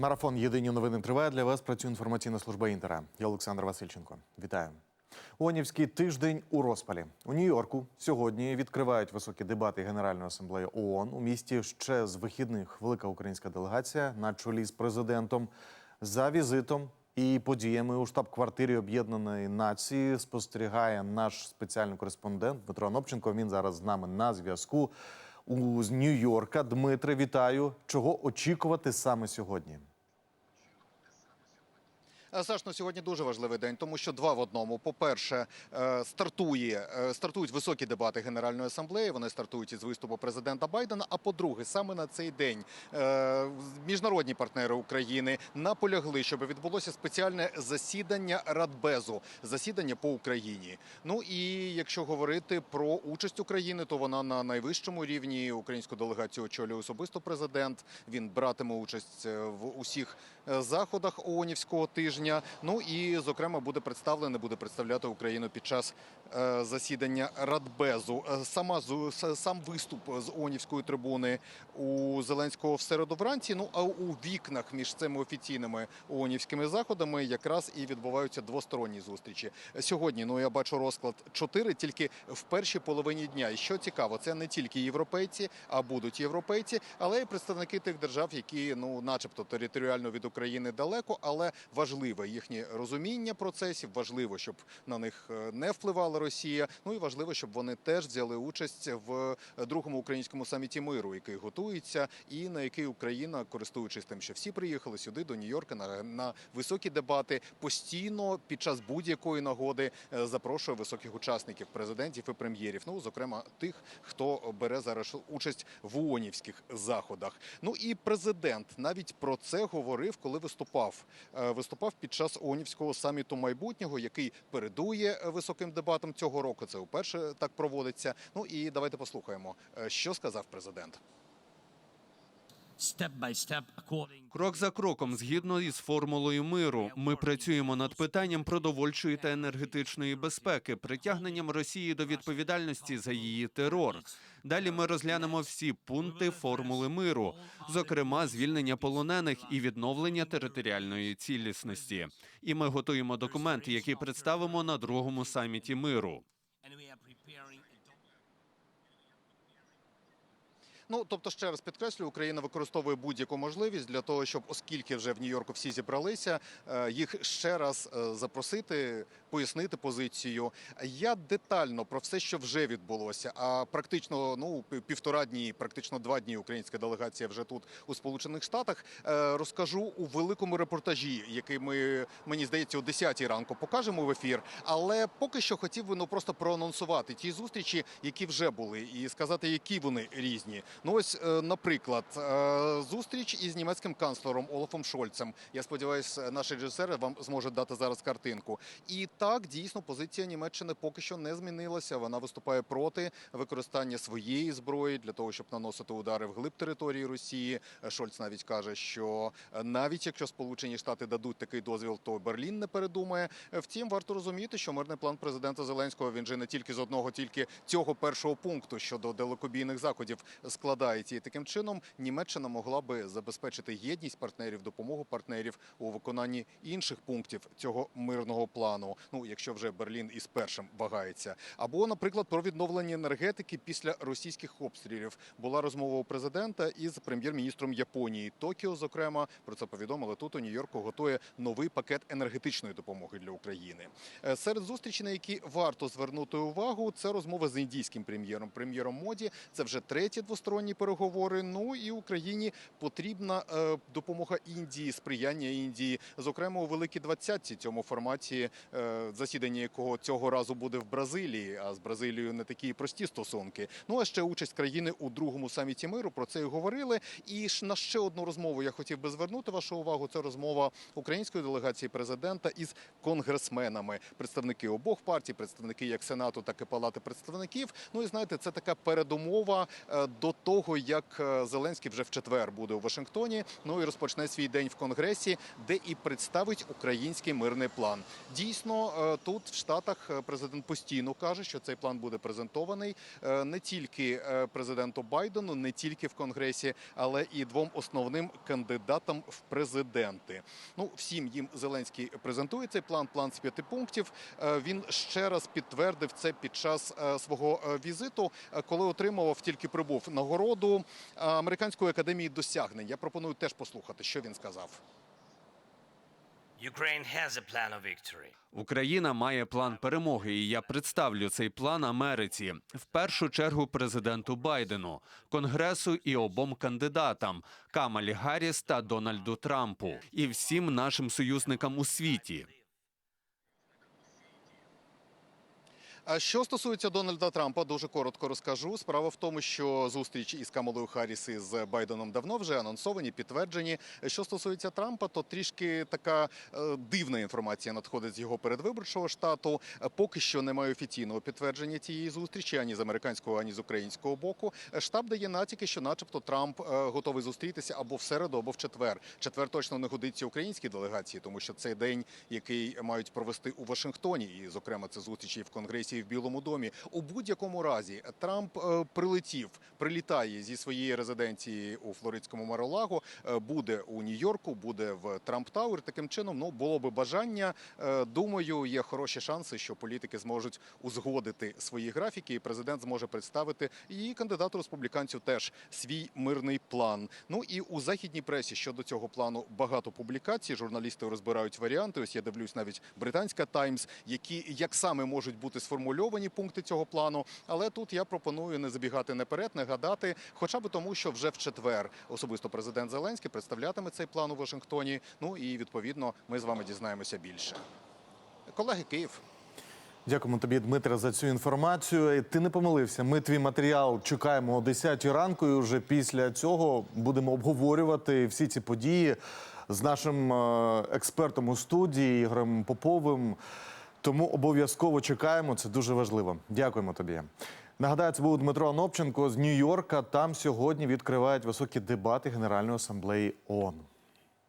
Марафон Єдині новини триває для вас. Працює інформаційна служба Інтера. Я Олександр Васильченко. Вітаю. ООНівський тиждень у розпалі у Нью-Йорку. Сьогодні відкривають високі дебати Генеральної асамблеї ООН. У місті ще з вихідних велика українська делегація на чолі з президентом за візитом і подіями у штаб-квартирі Об'єднаної Нації спостерігає наш спеціальний кореспондент Дмитро Анопченко. Він зараз з нами на зв'язку у з Нью-Йорка. Дмитре, вітаю. Чого очікувати саме сьогодні? Е, Саш, ну сьогодні дуже важливий день, тому що два в одному. По-перше, е, стартує е, стартують високі дебати Генеральної асамблеї. Вони стартують із виступу президента Байдена. А по-друге, саме на цей день міжнародні партнери України наполягли, щоб відбулося спеціальне засідання Радбезу, засідання по Україні. Ну і якщо говорити про участь України, то вона на найвищому рівні. Українську делегацію очолює особисто президент. Він братиме участь в усіх заходах ООНівського тижня. Ну і зокрема буде представлений, буде представляти Україну під час е, засідання Радбезу. Е, Сама сам виступ з ООНівської трибуни у Зеленського в середу вранці. Ну а у вікнах між цими офіційними ООНівськими заходами якраз і відбуваються двосторонні зустрічі. Сьогодні ну я бачу розклад чотири тільки в першій половині дня. І що цікаво, це не тільки європейці, а будуть європейці, але й представники тих держав, які ну, начебто, територіально від України далеко, але важливе їхнє розуміння процесів. Важливо, щоб на них е, не впливала Росія. Ну і важливо, щоб вони теж взяли участь в другому українському саміті миру, який готується, і на який Україна, користуючись тим, що всі приїхали сюди до Нью-Йорка на, на високі дебати, постійно під час будь-якої нагоди е, запрошує високих учасників, президентів і прем'єрів. Ну зокрема тих, хто бере зараз участь в ООНівських заходах. Ну і президент навіть про це говорив, коли виступав. Е, Виступав під час ООНівського саміту майбутнього, який передує високим дебатам цього року. Це вперше так проводиться. Ну і давайте послухаємо, е, що сказав президент. Крок за кроком, згідно із формулою миру, ми працюємо над питанням продовольчої та енергетичної безпеки, притягненням Росії до відповідальності за її терор. Далі ми розглянемо всі пункти формули миру, зокрема звільнення полонених і відновлення територіальної цілісності. І ми готуємо документ, який представимо на другому саміті миру. Ну тобто, ще раз підкреслю, Україна використовує будь-яку можливість для того, щоб, оскільки вже в Нью-Йорку всі зібралися, е, їх ще раз е, запросити, пояснити позицію. Я детально про все, що вже відбулося. А практично ну півтора дні, практично два дні українська делегація вже тут у Сполучених Штатах. е, Розкажу у великому репортажі, який ми мені здається о 10 ранку покажемо в ефір. Але поки що хотів би ну просто проанонсувати ті зустрічі, які вже були, і сказати, які вони різні. Ну ось, е, наприклад, е, зустріч із німецьким канцлером Олафом Шольцем. Я сподіваюся, наш режисер вам зможе дати зараз картинку. І так дійсно позиція Німеччини поки що не змінилася. Вона виступає проти використання своєї зброї для того, щоб наносити удари вглиб території Росії. Е, Шольц навіть каже, що е, навіть якщо Сполучені Штати дадуть такий дозвіл, то Берлін не передумає. Е, Втім, варто розуміти, що мирний план президента Зеленського він же не тільки з одного, тільки цього першого пункту щодо далекобійних заходів складається. І таким чином Німеччина могла би забезпечити єдність партнерів, допомогу партнерів у виконанні інших пунктів цього мирного плану. Ну, якщо вже Берлін із першим вагається, або, наприклад, про відновлення енергетики після російських обстрілів була розмова у президента із прем'єр-міністром Японії Токіо. Зокрема, про це повідомили тут. У Нью-Йорку готує новий пакет енергетичної допомоги для України. Е, Серед зустрічей, на які варто звернути увагу, це розмова з індійським прем'єром, прем'єром моді. Це вже треті двосторонні переговори. Ну і Україні потрібна е, допомога Індії, сприяння Індії, зокрема у Великій Двадцятці, цьому форматі, е, засідання якого цього разу буде в Бразилії. А з Бразилією не такі прості стосунки. Ну а ще участь країни у другому саміті миру. Про це і говорили. І на ще одну розмову я хотів би звернути вашу увагу. Це розмова української делегації президента із конгресменами, представники обох партій, представники як сенату, так і палати представників. Ну і знаєте, це така передумова е, до того, як е, Зеленський вже в четвер буде у Вашингтоні. Ну і розпочне свій день в Конгресі, де і представить український мирний план. Дійсно, е, тут в Штатах е, президент постійно каже, що цей план буде презентований не тільки президенту Байдену, не тільки в Конгресі, але і двом основним кандидатам в президенти. Ну, всім їм Зеленський презентує цей план. План з п'яти пунктів. Він ще раз підтвердив це під час свого візиту, коли отримував тільки прибув нагороду е, американської академії досягнень. Я пропоную теж послухати, що він сказав. Україна має план перемоги, і я представлю цей план Америці в першу чергу президенту Байдену, Конгресу і обом кандидатам Камалі Гарріс та Дональду Трампу, і всім нашим союзникам у світі. А що стосується Дональда Трампа, дуже коротко розкажу. Справа в тому, що зустріч із Камалою Харріс і з Байденом давно вже анонсовані, підтверджені. Що стосується Трампа, то трішки така е, дивна інформація надходить з його передвиборчого штату. Поки що немає офіційного підтвердження цієї зустрічі ані з американського, ані з українського боку. Штаб дає натяки, що, начебто, Трамп е, готовий зустрітися або в середу, або в четвер. Четвер точно не годиться українській делегації, тому що цей день, який мають провести у Вашингтоні, і зокрема це зустрічі в Конгресі і в Білому домі. У будь-якому разі Трамп е, прилетів, прилітає зі своєї резиденції у Флоридському Маролаго, е, буде у Нью-Йорку, буде в Трамп Тауер. Таким чином, ну було би бажання. Е, Думаю, є хороші шанси, що політики зможуть узгодити свої графіки, і президент зможе представити і кандидату республіканцю теж свій мирний план. Ну і у західній пресі щодо цього плану багато публікацій. Журналісти розбирають варіанти. Ось я дивлюсь навіть британська Таймс, які як саме можуть бути сформульовані пункти цього плану. Але тут я пропоную не забігати наперед, не гадати, хоча б тому, що вже в четвер особисто президент Зеленський представлятиме цей план у Вашингтоні. Ну і відповідно ми з вами дізнаємося більше. Колеги, Київ. Дякуємо тобі, Дмитре, за цю інформацію. Ти не помилився. Ми твій матеріал чекаємо о 10 ранку. І вже після цього будемо обговорювати всі ці події з нашим е, експертом у студії Ігорем Поповим. Тому обов'язково чекаємо. Це дуже важливо. Дякуємо тобі. Нагадаю, це був Дмитро Анопченко з Нью-Йорка. Там сьогодні відкривають високі дебати Генеральної асамблеї ООН.